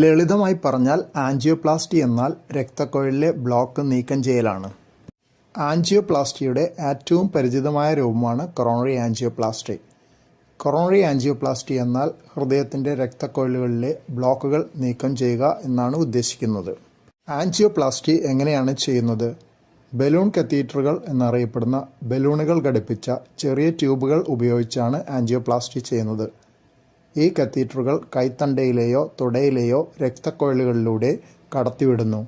ലളിതമായി പറഞ്ഞാൽ ആൻജിയോപ്ലാസ്റ്റി എന്നാൽ രക്തക്കുഴലിലെ ബ്ലോക്ക് നീക്കം ചെയ്യലാണ്. ആൻജിയോപ്ലാസ്റ്റിയുടെ ഏറ്റവും പരിചിതമായ രൂപമാണ് കൊറോണറി ആൻജിയോപ്ലാസ്റ്റി. കൊറോണറി ആൻജിയോപ്ലാസ്റ്റി എന്നാൽ ഹൃദയത്തിന്റെ രക്തക്കുഴലുകളിലെ ബ്ലോക്കുകൾ നീക്കം ചെയ്യുക എന്നാണ് ഉദ്ദേശിക്കുന്നത്. ആൻജിയോപ്ലാസ്റ്റി എങ്ങനെയാണ് ചെയ്യുന്നത്? ബലൂൺ കത്തീറ്ററുകൾ എന്നറിയപ്പെടുന്ന ബലൂണുകൾ ഘടിപ്പിച്ച ചെറിയ ട്യൂബുകൾ ഉപയോഗിച്ചാണ് ആൻജിയോപ്ലാസ്റ്റി ചെയ്യുന്നത്. ഈ കത്തീറ്ററുകൾ കൈത്തണ്ടയിലെയോ തുടയിലെയോ രക്തക്കുഴലുകളിലൂടെ കടത്തിവിടുന്നു.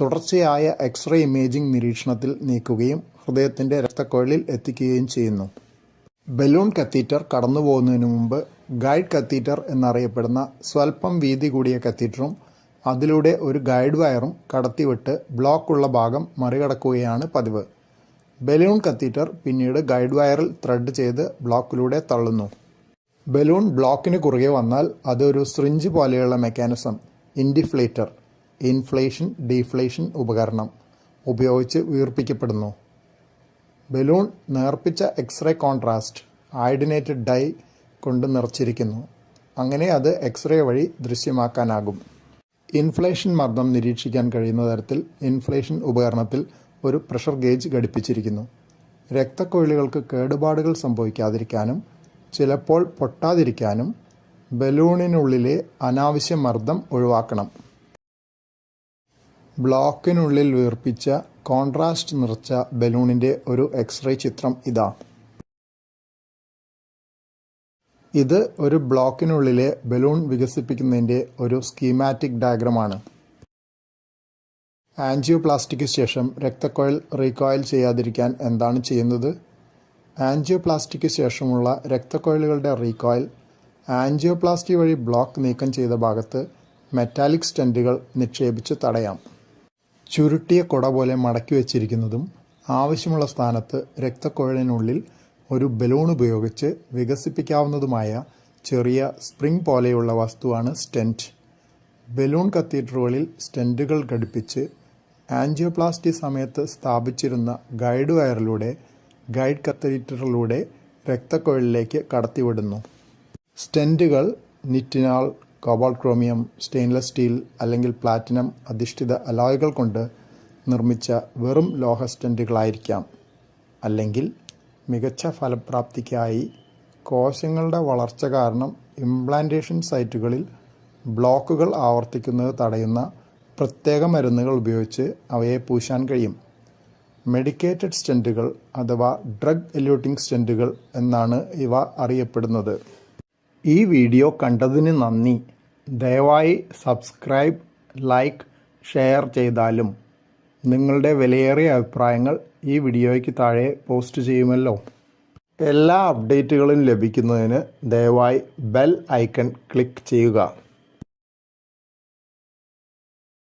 തുടർച്ചയായ എക്സ്റേ ഇമേജിംഗ് നിരീക്ഷണത്തിൽ നീക്കുകയും ഹൃദയത്തിന്റെ രക്തക്കുഴലിൽ എത്തിക്കുകയും ചെയ്യുന്നു. ബലൂൺ കത്തീറ്റർ കടന്നുപോകുന്നതിന് മുമ്പ് ഗൈഡ് കത്തീറ്റർ എന്നറിയപ്പെടുന്ന സ്വല്പം വീതി കൂടിയ കത്തീറ്ററും അതിലൂടെ ഒരു ഗൈഡ് വയറും കടത്തിവിട്ട് ബ്ലോക്കുള്ള ഭാഗം മറികടക്കുകയാണ് പതിവ്. ബലൂൺ കത്തീറ്റർ പിന്നീട് ഗൈഡ് വയറിൽ ത്രെഡ് ചെയ്ത് ബ്ലോക്കിലൂടെ തള്ളുന്നു. ബലൂൺ ബ്ലോക്കിന് കുറുകെ വന്നാൽ അതൊരു സ്രിഞ്ച് പോലെയുള്ള മെക്കാനിസം ഇൻഡിഫ്ലേറ്റർ ഇൻഫ്ലേഷൻ ഡീഫ്ലേഷൻ ഉപകരണം ഉപയോഗിച്ച് വീർപ്പിക്കപ്പെടുന്നു ബലൂൺ നേർപ്പിച്ച എക്സ്റേ കോൺട്രാസ്റ്റ് ആയിഡിനേറ്റഡ് ഡൈ കൊണ്ട് നിറച്ചിരിക്കുന്നു. അങ്ങനെ അത് എക്സ്റേ വഴി ദൃശ്യമാക്കാനാകും. ഇൻഫ്ലേഷൻ മർദ്ദം നിരീക്ഷിക്കാൻ കഴിയുന്ന തരത്തിൽ ഇൻഫ്ലേഷൻ ഉപകരണത്തിൽ ഒരു പ്രഷർ ഗേജ് ഘടിപ്പിച്ചിരിക്കുന്നു. രക്തക്കൊഴിലുകൾക്ക് കേടുപാടുകൾ സംഭവിക്കാതിരിക്കാനും ചിലപ്പോൾ പൊട്ടാതിരിക്കാനും ബലൂണിനുള്ളിലെ അനാവശ്യ മർദ്ദം ഒഴിവാക്കണം. ബ്ലോക്കിനുള്ളിൽ വീർപ്പിച്ച കോൺട്രാസ്റ്റ് നിറച്ച ബലൂണിന്റെ ഒരു എക്സ്റേ ചിത്രം ഇതാ. ഇത് ഒരു ബ്ലോക്കിനുള്ളിലെ ബലൂൺ വികസിപ്പിക്കുന്നതിന്റെ ഒരു സ്കീമാറ്റിക് ഡയഗ്രമാണ്. ആൻജിയോപ്ലാസ്റ്റിക്ക് ശേഷം രക്തക്കുഴൽ റീകോയിൽ ചെയ്യാതിരിക്കാൻ എന്താണ് ചെയ്യുന്നത്? ആൻജിയോപ്ലാസ്റ്റിക്ക് ശേഷമുള്ള രക്തക്കൊഴലുകളുടെ റീകോയിൽ ആൻജിയോപ്ലാസ്റ്റി വഴി ബ്ലോക്ക് നീക്കം ചെയ്ത ഭാഗത്ത് മെറ്റാലിക് സ്റ്റെന്റുകൾ നിക്ഷേപിച്ച് തടയാം. ചുരുട്ടിയ കുട പോലെ മടക്കി വച്ചിരിക്കുന്നതും ആവശ്യമുള്ള സ്ഥാനത്ത് രക്തക്കുഴലിനുള്ളിൽ ഒരു ബലൂൺ ഉപയോഗിച്ച് വികസിപ്പിക്കാവുന്നതുമായ ചെറിയ സ്പ്രിംഗ് പോലെയുള്ള വസ്തുവാണ് സ്റ്റെന്റ്. ബലൂൺ കത്തീഡ്രുകളിൽ സ്റ്റെന്റുകൾ ഘടിപ്പിച്ച് ആൻജിയോപ്ലാസ്റ്റി സമയത്ത് സ്ഥാപിച്ചിരുന്ന ഗൈഡ് വയറിലൂടെ ഗൈഡ് കത്തീറ്ററിലൂടെ രക്തക്കുഴലിലേക്ക് കടത്തിവിടുന്നു. സ്റ്റെന്റുകൾ കോബാൾട്ട് ക്രോമിയം സ്റ്റെയിൻലെസ് സ്റ്റീൽ അല്ലെങ്കിൽ പ്ലാറ്റിനം അധിഷ്ഠിത അലോയകൾ കൊണ്ട് നിർമ്മിച്ച വെറും ലോഹ സ്റ്റെന്റുകളായിരിക്കാം അല്ലെങ്കിൽ മികച്ച ഫലപ്രാപ്തിക്കായി കോശങ്ങളുടെ വളർച്ച കാരണം ഇംപ്ലാന്റേഷൻ സൈറ്റുകളിൽ ബ്ലോക്കുകൾ ആവർത്തിക്കുന്നത് തടയുന്ന പ്രത്യേക മരുന്നുകൾ ഉപയോഗിച്ച് അവയെ പൂശാൻ കഴിയും. മെഡിക്കേറ്റഡ് സ്റ്റെന്റുകൾ അഥവാ ഡ്രഗ് എല്യൂട്ടിംഗ് സ്റ്റെന്റുകൾ എന്നാണ് ഇവ അറിയപ്പെടുന്നത്. ഈ വീഡിയോ കണ്ടതിന് നന്ദി. ദയവായി സബ്സ്ക്രൈബ് ലൈക്ക് ഷെയർ ചെയ്താലും നിങ്ങളുടെ വിലയേറിയ അഭിപ്രായങ്ങൾ ഈ വീഡിയോയ്ക്ക് താഴെ പോസ്റ്റ് ചെയ്യുമല്ലോ. എല്ലാ അപ്ഡേറ്റുകളും ലഭിക്കുന്നതിന് ദയവായി ബെൽ ഐക്കൺ ക്ലിക്ക് ചെയ്യുക.